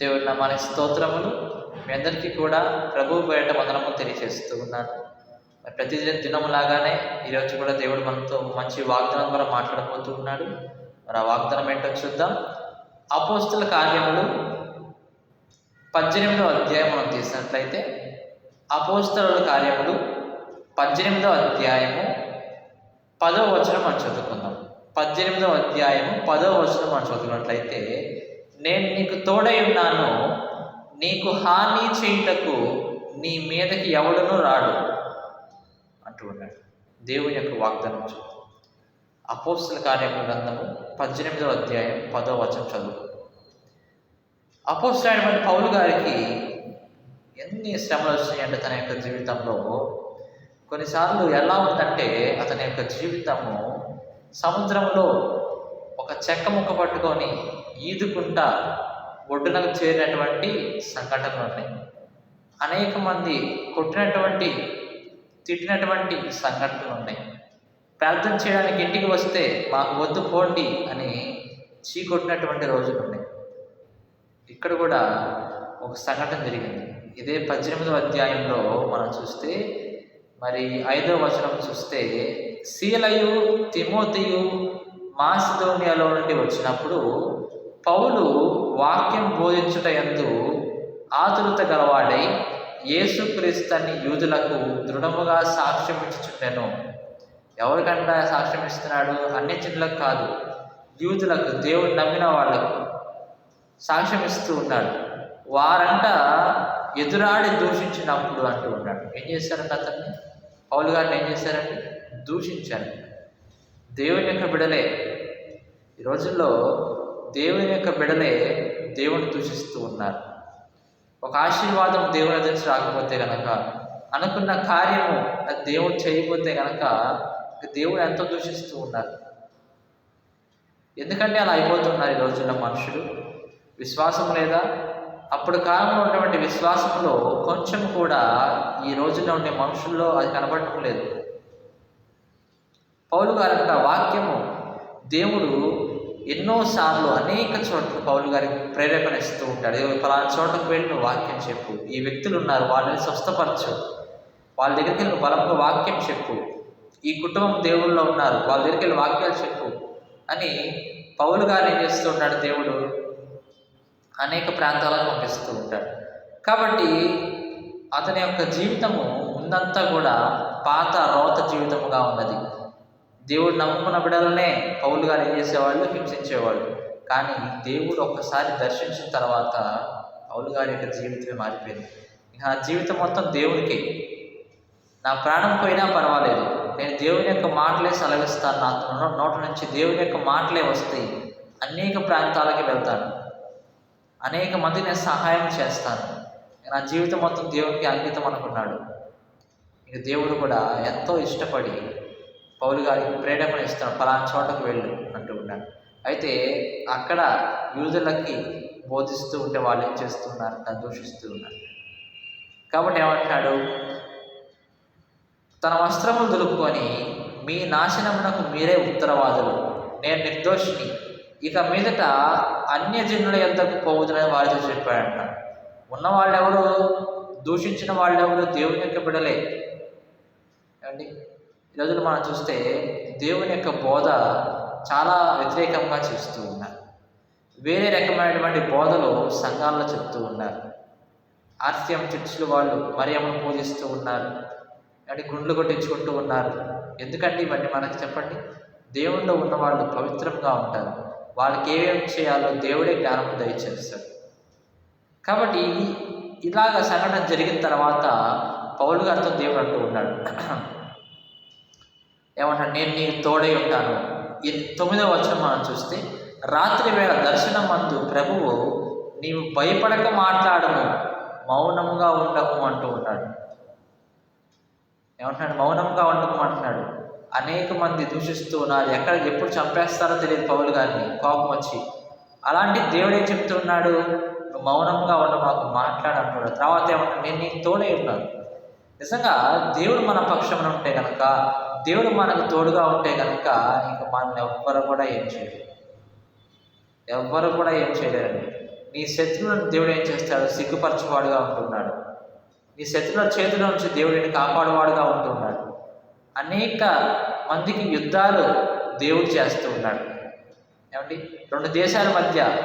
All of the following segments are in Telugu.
దేవుడి నామానికి స్తోత్రములు. మీ అందరికీ కూడా ప్రభు బయట వందనము తెలియజేస్తూ ఉన్నాను. ప్రతిదిన దినము లాగానే ఈరోజు కూడా దేవుడు మనతో మంచి వాగ్దానం ద్వారా మాట్లాడబోతూ ఉన్నాడు. మరి ఆ వాగ్దానం ఏంటో చూద్దాం. అపోస్తుల కార్యములు పద్దెనిమిదవ అధ్యాయం మనం తీసినట్లయితే అపోస్తల కార్యములు పద్దెనిమిదవ అధ్యాయము పదవ వచనం మనం చదువుకుందాం. పద్దెనిమిదవ అధ్యాయము పదవ వచనం మనం చదువుకున్నట్లయితే నేను నీకు తోడై ఉన్నాను. నీకు హాని చేయుటకు నీ మీదకి ఎవడునూ రాడు. అంటూ ఉన్నాడు. దేవుని యొక్క వాగ్దానం చూద్దాం. అపోస్తుల కార్యముల గ్రంథము పద్దెనిమిదవ అధ్యాయం పదో వచనం చదువు. అపోస్తులైనటువంటి పౌలు గారికి ఎన్ని శ్రమలు వచ్చినాయంటే తన యొక్క జీవితంలో? కొన్నిసార్లు ఎలా ఉందంటే అతని యొక్క జీవితము సముద్రంలో ఒక చెక్క ముక్క పట్టుకొని ఈదుకుంటా ఒడ్డునకు చేరినటువంటి సంఘటనలు ఉన్నాయి అనేక మంది కొట్టినటువంటి తిట్టినటువంటి సంఘటనలు ఉన్నాయి ప్రార్థన చేయడానికి ఇంటికి వస్తే మాకు వద్దు పోండి అని చీకొట్టినటువంటి రోజులు ఉన్నాయి ఇక్కడ కూడా ఒక సంఘటన జరిగింది. ఇదే పద్దెనిమిదవ అధ్యాయంలో మనం చూస్తే మరి ఐదవ వచనం చూస్తే శీలయు తిమోతియు మాసిదోనియాలో నుండి వచ్చినప్పుడు పౌలు వాక్యం బోధించుట ఎందు ఆతురత గలవాడై యేసుక్రీస్తుని యూదులకు దృఢముగా సాక్ష్యం ఇచ్చుచుండెను ఎవరికంటే సాక్ష్యం ఇస్తున్నాడు అన్ని జనులకు కాదు యూదులకు దేవుడు నమ్మిన వాళ్ళకు సాక్ష్యం ఇస్తూ ఉన్నాడు. వారంట ఎదురాడి దూషించినప్పుడు అంటూ ఉన్నాడు. ఏం చేశారంట అతన్ని? పౌలు గారిని ఏం చేశారండి? దూషించారు. దేవుని యొక్క బిడలే ఈ రోజుల్లో దేవుని యొక్క బిడలే దేవుని దూషిస్తూ ఉన్నారు. ఒక ఆశీర్వాదం దేవుని నుంచి రాకపోతే గనక అనుకున్న కార్యము అది దేవుడు చేయకపోతే గనక దేవుడు ఎంతో దూషిస్తూ ఉన్నారు. ఎందుకంటే అలా అయిపోతున్నారు ఈ రోజుల్లో మనుషులు. విశ్వాసం లేదా? అప్పుడు కాలంలో ఉన్నటువంటి విశ్వాసంలో కొంచెం కూడా ఈ రోజుల్లో ఉండే మనుషుల్లో అది కనబడటం లేదు. పౌలు గారంట వాక్యము దేవుడు ఎన్నోసార్లు అనేక చోట్ల పౌలు గారి ప్రేరేపణ ఇస్తూ ఉంటాడు. "ఇదిగో ఫలానా చోటకు వెళ్ళి నువ్వు వాక్యం చెప్పు. ఈ వ్యక్తులు ఉన్నారు వాళ్ళని స్వస్థపరచు. వాళ్ళ దగ్గరికి వెళ్ళి బలంగా వాక్యం చెప్పు. ఈ కుటుంబం దేవుళ్ళలో ఉన్నారు వాళ్ళ దగ్గరికి వెళ్ళి వాక్యాలు చెప్పు అని పౌలు గారు ఏం చేస్తూ ఉంటాడు దేవుడు అనేక ప్రాంతాలకు పంపిస్తూ ఉంటాడు. కాబట్టి అతని యొక్క జీవితము ముందంతా కూడా పాత రోత జీవితముగా ఉన్నది. దేవుడు నమ్ముకున్న బిడ్డలనే పౌలు గారు ఏం చేసేవాళ్ళు? హింసించేవాళ్ళు. కానీ దేవుడు ఒక్కసారి దర్శించిన తర్వాత పౌలు గారి యొక్క జీవితమే మారిపోయింది. ఇక నా జీవితం మొత్తం దేవుడికి. నా ప్రాణం పోయినా పర్వాలేదు. నేను దేవుని యొక్క మాటలే సెలవిస్తాను. నా నోట నుంచి దేవుని యొక్క మాటలే వస్తాయి. అనేక ప్రాంతాలకి వెళ్తాను. అనేక మంది నేను సహాయం చేస్తాను. నా జీవితం మొత్తం దేవునికి అంకితం అనుకున్నాడు. ఇక దేవుడు కూడా ఎంతో ఇష్టపడి పౌలు గారికి ప్రేరేపణ ఇస్తాడు ఫలానా చోటకు వెళ్ళు అంటూ ఉన్నాడు అయితే అక్కడ యూదులకి బోధిస్తూ ఉంటే వాళ్ళు ఏం చేస్తున్నారు దాన్ని దూషిస్తూ ఉన్నారు. కాబట్టి ఏమంటాడు తన వస్త్రములు దులుపుకొని మీ నాశనమునకు మీరే ఉత్తరవాదులు. నేను నిర్దోషిని. ఇక మీదట అన్యజనుల ఎంతకు పోవుతుందని వారితో చెప్పాడంట. ఉన్న వాళ్ళెవరు దూషించిన వాళ్ళెవరు దేవుని యొక్క బిడలే. ఏమండి? ఈ రోజున మనం చూస్తే దేవుని యొక్క బోధ చాలా వ్యతిరేకంగా చేస్తూ ఉన్నారు. వేరే రకమైనటువంటి బోధలు సంఘాల్లో చెప్తూ ఉన్నారు. ఆర్సిఎం చర్చిలు వాళ్ళు మరియమ్మను పూజిస్తూ ఉన్నారు. అంటే గుండ్లు కొట్టించుకుంటూ ఉన్నారు. ఎందుకంటే ఇవన్నీ మనకి చెప్పండి? దేవుళ్ళు ఉన్న వాళ్ళు పవిత్రంగా ఉంటారు. వాళ్ళకి ఏమేమి చేయాలో దేవుడే జ్ఞానం దయచేస్తాడు కాబట్టి ఇలాగ సంఘటన జరిగిన తర్వాత పౌలు గారితో దేవుడు అంటూ ఉన్నాడు. ఏమంటాడు నేను నీకు తోడై ఉంటాను. ఈ తొమ్మిదవ వచనం మనం చూస్తే రాత్రి వేళ దర్శనం అందు ప్రభువు నీవు భయపడక మాట్లాడము మౌనముగా ఉండకు అంటూ ఉంటాడు ఏమంటున్నాడు? మౌనంగా ఉండము అంటున్నాడు. అనేక మంది దూషిస్తూ ఉన్నారు. ఎక్కడ ఎప్పుడు చంపేస్తారో తెలియదు పౌలు గారిని. కోపం వచ్చి. అలాంటి దేవుడే చెప్తున్నాడు నువ్వు మౌనంగా ఉండ మాకు మాట్లాడంటున్నాడు తర్వాత ఏమంటాడు? నేను నీకు తోడే ఉన్నాను. నిజంగా దేవుడు మన పక్షమున ఉంటే కనుక దేవుడు మనకు తోడుగా ఉంటే కనుక ఇంకా మనల్ని ఎవ్వరు కూడా ఏం చేయలేరు ఎవ్వరు కూడా ఏం చేయలేరండి. నీ శత్రువులను దేవుడు ఏం చేస్తాడు? సిగ్గుపరచువాడుగా ఉంటున్నాడు. నీ శత్రువుల చేతిలో నుంచి దేవుడిని కాపాడువాడుగా ఉంటున్నాడు. అనేక మందికి యుద్ధాలు దేవుడు చేస్తూ ఉన్నాడు. ఏమండి? రెండు దేశాల మధ్య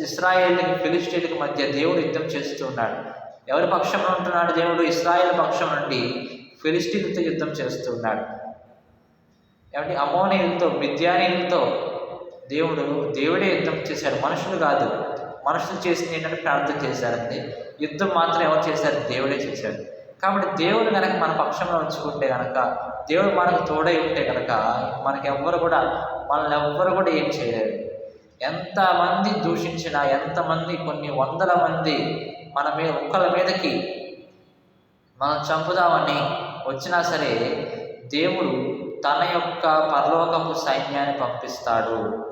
ఇస్రాయేల్కి ఫిలిస్టేట్కి మధ్య దేవుడు యుద్ధం చేస్తూ ఉన్నాడు. ఎవరి పక్షంలో ఉంటున్నాడు దేవుడు? ఇస్రాయేల్ పక్షం నుండి ఫిలిస్టీన్తో యుద్ధం చేస్తూ ఉన్నాడు ఏమంటే అమోనీయులతో మిద్యానీయులతో దేవుడు దేవుడే యుద్ధం చేశాడు. మనుషులు కాదు. మనుషులు చేసింది ఏంటంటే ప్రార్థన చేశారంతే యుద్ధం మాత్రం ఎవరు చేశారు? దేవుడే చేశాడు. కాబట్టి దేవుడు కనుక మన పక్షంలో ఉంచుకుంటే కనుక దేవుడు మనకు తోడై ఉంటే కనుక మనకెవ్వరు కూడా మనల్ని ఎవ్వరు కూడా ఏం చేయలేరు. ఎంతమంది దూషించినా ఎంతమంది కొన్ని వందల మంది మన మీద ఒక్కల మీదకి మనం చంపుదామని వచ్చినా సరే దేవుడు తన యొక్క పరలోకపు సైన్యాన్ని పంపిస్తాడు.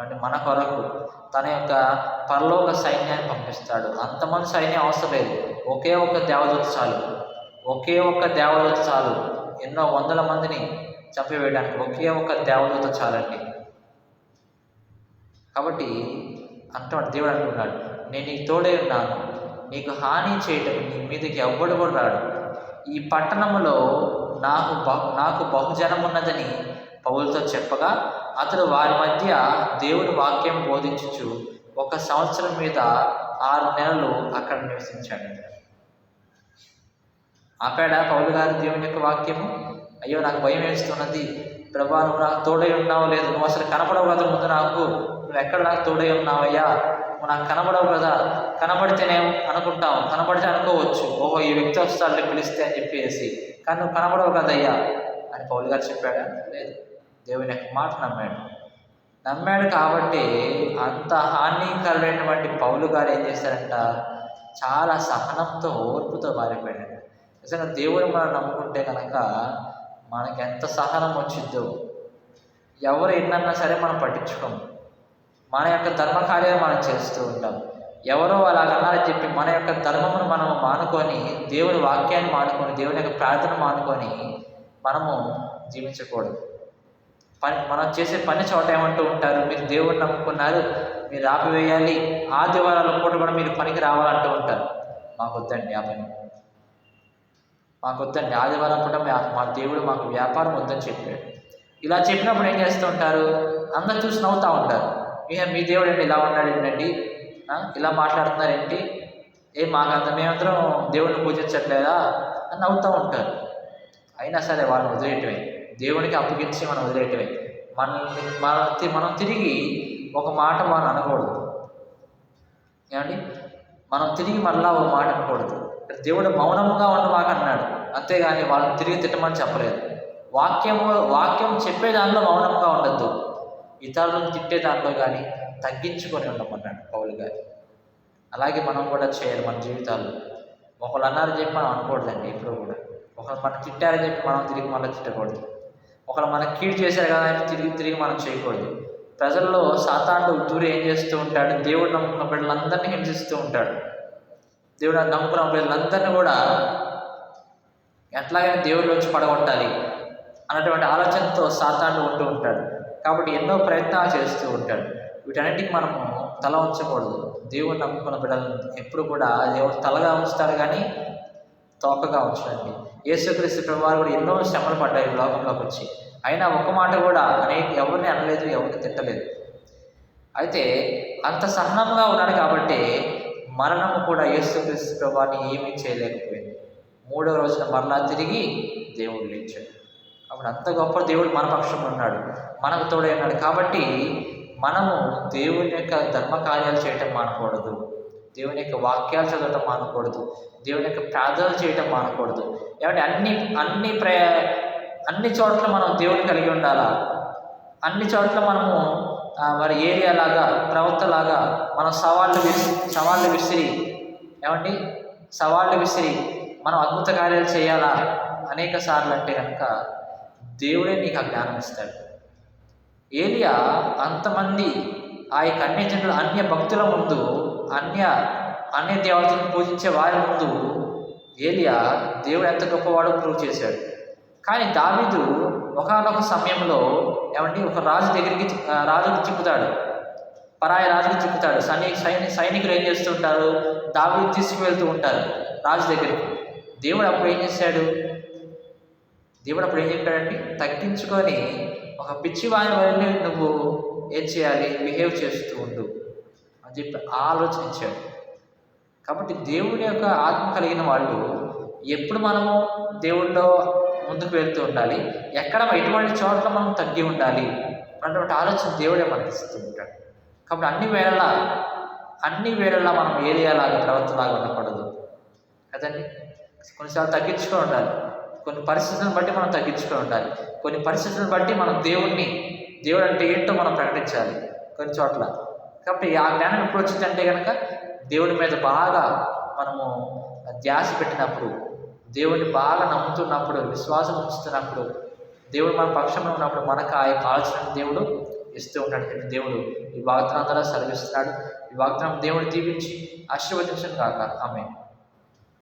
అంటే మన కొరకు తన యొక్క పరలోక సైన్యాన్ని పంపిస్తాడు. అంతమంది సైన్యం అవసరం లేదు. ఒకే ఒక్క దేవదూత చాలు. ఒకే ఒక్క దేవదూత చాలు. ఎన్నో వందల మందిని చంపివేయడానికి ఒకే ఒక్క దేవదూత చాలండి. కాబట్టి అంటున్నాడు దేవుడు అంటున్నాడు నేను నీకు తోడే ఉన్నాను. నీకు హాని చేయటం నీ మీదకి ఎవ్వడు కూడా రాడు. ఈ పట్టణంలో నాకు బహు నాకు బహుజనం ఉన్నదని పౌలతో చెప్పగా అతడు వారి మధ్య దేవుని వాక్యం బోధించుచు ఒక సంవత్సరం మీద ఆరు నెలలు అక్కడ నివసించాడు. ఆపాడా పౌలు గారు దేవుని యొక్క వాక్యము? అయ్యో నాకు భయం వేస్తున్నది. ప్రభా నువ్వు నాకు తోడై ఉన్నావు లేదు నువ్వు అసలు కనపడవు కదా ముందు నాకు. నువ్వు ఎక్కడ నాకు తోడై ఉన్నావయ్యా? నాకు కనబడవు కదా. కనబడితేనే అనుకుంటాం కనబడితే అనుకోవచ్చు. ఓహో ఈ వ్యక్తి వస్తాడు పిలిస్తే అని చెప్పేసి. కానీ నువ్వు కనబడవు కదయ్యా అని పౌలు గారు చెప్పాడు. లేదు. దేవుని యొక్క మాట నమ్మాడు. నమ్మాడు కాబట్టి అంత హానికరమైనటువంటి పౌలు గారు ఏం చేశారంట చాలా సహనంతో ఓర్పుతో మారిపోయాడు నిజంగా దేవుడు మనం నమ్ముకుంటే కనుక మనకి ఎంత సహనం వచ్చిందో ఎవరు ఎన్నన్నా సరే మనం పట్టించుకోము. మన యొక్క ధర్మ కార్యాలు మనం చేస్తూ ఉంటాం. ఎవరో అలాగన్నారని చెప్పి మన యొక్క ధర్మమును మనం మానుకొని దేవుని వాక్యాన్ని మానుకొని దేవుని యొక్క ప్రార్థన మానుకొని మనము జీవించకూడదు. పని మనం చేసే పని చోట ఏమంటూ ఉంటారు? మీరు దేవుడిని నమ్ముకున్నారు మీరు ఆపివేయాలి. ఆదివారాల పూట కూడా మీరు పనికి రావాలంటూ ఉంటారు. మాకు వద్దండి ఆ పని. మాకు వద్దండి ఆదివారం పూట మా దేవుడు మాకు వ్యాపారం వద్దని చెప్పాడు. ఇలా చెప్పినప్పుడు ఏం చేస్తూ ఉంటారు? అందరు చూసి నవ్వుతూ ఉంటారు. మీ దేవుడు ఏంటి ఇలా ఉన్నాడు ఏంటండి ఇలా మాట్లాడుతున్నారు ఏంటి ఏ మాకు అంత దేవుడిని పూజించట్లేదా? అని నవ్వుతూ ఉంటారు. అయినా సరే వాళ్ళని వదిలేయటమే. దేవునికి అప్పగించి మనం వదిలేయటమే. మనల్ని మన మనం తిరిగి ఒక మాట మనం అనకూడదు. ఏమండి? మనం తిరిగి మళ్ళా ఒక మాట అనకూడదు. దేవుడు మౌనముగా ఉండమాక అన్నాడు. అంతేగాని వాళ్ళని తిరిగి తిట్టమని చెప్పలేదు. వాక్యము వాక్యం చెప్పే దానిలో మౌనంగా ఉండద్దు. ఇతరులను తిట్టే దాంట్లో కానీ తగ్గించుకొని ఉండమన్నాడు పౌలు గారు. అలాగే మనం కూడా చేయాలి మన జీవితాల్లో. ఒకళ్ళు అన్నారని చెప్పి మనం అనకూడదండి ఎప్పుడు కూడా. ఒకళ్ళు మనం తిట్టారని చెప్పి మనం తిరిగి మళ్ళీ తిట్టకూడదు. ఒకళ్ళు మనకి కీడు చేశారు కదా అని తిరిగి తిరిగి మనం చేయకూడదు. ప్రజల్లో సాతాండు దూరం ఏం చేస్తూ ఉంటాడు? దేవుడు నమ్ముకున్న బిడ్డలందరినీ హింసిస్తూ ఉంటాడు. దేవుడు నమ్ముకున్న బిడ్డలందరినీ కూడా ఎట్లాగైనా దేవుడి నుంచి పడగొట్టాలి అన్నటువంటి ఆలోచనతో సాతాండు ఉంటూ ఉంటాడు. కాబట్టి ఎన్నో ప్రయత్నాలు చేస్తూ ఉంటాడు. వీటన్నిటికి మనము తల ఉంచకూడదు. దేవుడు నమ్ముకున్న బిడ్డలను ఎప్పుడు కూడా దేవుడు తలగా ఉంచుతాడు కానీ తోకగా ఉంచండి యేసుక్రీస్తు ప్రభువారు కూడా ఎన్నో శ్రమలు పడ్డాయి లోకంలోకి వచ్చి. అయినా ఒక మాట కూడా అనేక ఎవరిని అనలేదు ఎవరిని తిట్టలేదు. అయితే అంత సహనంగా ఉన్నాడు కాబట్టి మరణము కూడా యేసుక్రీస్తు ప్రభువాన్ని ఏమీ చేయలేకపోయింది. మూడో రోజున మరలా తిరిగి దేవుడు లేచాడు. అప్పుడు అంత గొప్ప దేవుడు మన పక్షంలో ఉన్నాడు. మనకు తోడై ఉన్నాడు. కాబట్టి మనము దేవుని యొక్క ధర్మ కార్యాలు చేయటం మానకూడదు. దేవుని యొక్క వాక్యాలు చదవటం మానకూడదు. దేవుని యొక్క ప్రార్థనలు చేయటం మానకూడదు. ఏమంటే అన్ని అన్ని ప్రయా అన్ని చోట్ల మనం దేవుని కలిగి ఉండాలా? అన్ని చోట్ల మనము మరి ఏరియా లాగా ప్రవర్త లాగా మనం సవాళ్ళు విసి సవాళ్ళు విసిరి ఏమండి? సవాళ్ళు విసిరి మనం అద్భుత కార్యాలు చేయాలా? అనేక సార్లు అంటే కనుక దేవుడే నీకు ఆ జ్ఞానం ఇస్తాడు. ఏలియా అంతమంది ఆ యొక్క అన్య జనులు అన్య భక్తుల ముందు అన్య అన్య దేవతలను పూజించే వారి ముందు ఏలియా దేవుడు ఎంత గొప్పవాడో ప్రూవ్ చేశాడు. కానీ దావీదు ఒకనొక సమయంలో ఏమండి ఒక రాజు దగ్గరికి రాజుకు చిక్కుతాడు. పరాయి రాజుకు చిక్కుతాడు. సైని సైని సైనికులు ఏం చేస్తుంటారు దావిని తీసుకువెళ్తూ ఉంటారు రాజు దగ్గరికి. దేవుడు అప్పుడు ఏం చేశాడు? దేవుడు అప్పుడు ఏం చెప్పాడండి తగ్గించుకొని ఒక పిచ్చివాని వల్ల నువ్వు ఏం చేయాలి? బిహేవ్ చేస్తూ ఉండు అని చెప్పి ఆలోచించాడు. కాబట్టి దేవుడి యొక్క ఆత్మ కలిగిన వాళ్ళు ఎప్పుడు మనము దేవుడిలో ముందుకు వెళ్తూ ఉండాలి? ఎక్కడ ఎటువంటి చోట్ల మనం తగ్గి ఉండాలి? అటువంటి ఆలోచన దేవుడే మనకి ఇస్తూ ఉంటాడు. కాబట్టి అన్ని వేళలా అన్ని వేళలా మనం ఏరియాలాగా ప్రవర్తనలాగా ఉండకూడదు. కదండి? కొన్నిసార్లు తగ్గించుకొని ఉండాలి. కొన్ని పరిస్థితులను బట్టి మనం తగ్గించుకొని ఉండాలి. కొన్ని పరిస్థితులను బట్టి మనం దేవుణ్ణి దేవుడు అంటే ఏంటో మనం ప్రకటించాలి కొన్ని చోట్ల. కాబట్టి ఆ జ్ఞానం ఎప్పుడు వచ్చిందంటే కనుక దేవుడి మీద బాగా మనము ధ్యాస పెట్టినప్పుడు దేవుడిని బాగా నమ్ముతున్నప్పుడు విశ్వాసం ఉంచుతున్నప్పుడు దేవుడు మన పక్షంలో ఉన్నప్పుడు మనకు ఆ యొక్క ఆలోచన దేవుడు ఇస్తూ ఉంటాడు దేవుడు ఈ వాగ్దానం ద్వారా సెలవిస్తున్నాడు. ఈ వాగ్దానం దేవుడు దీవించి ఆశీర్వదించను కాక ఆమె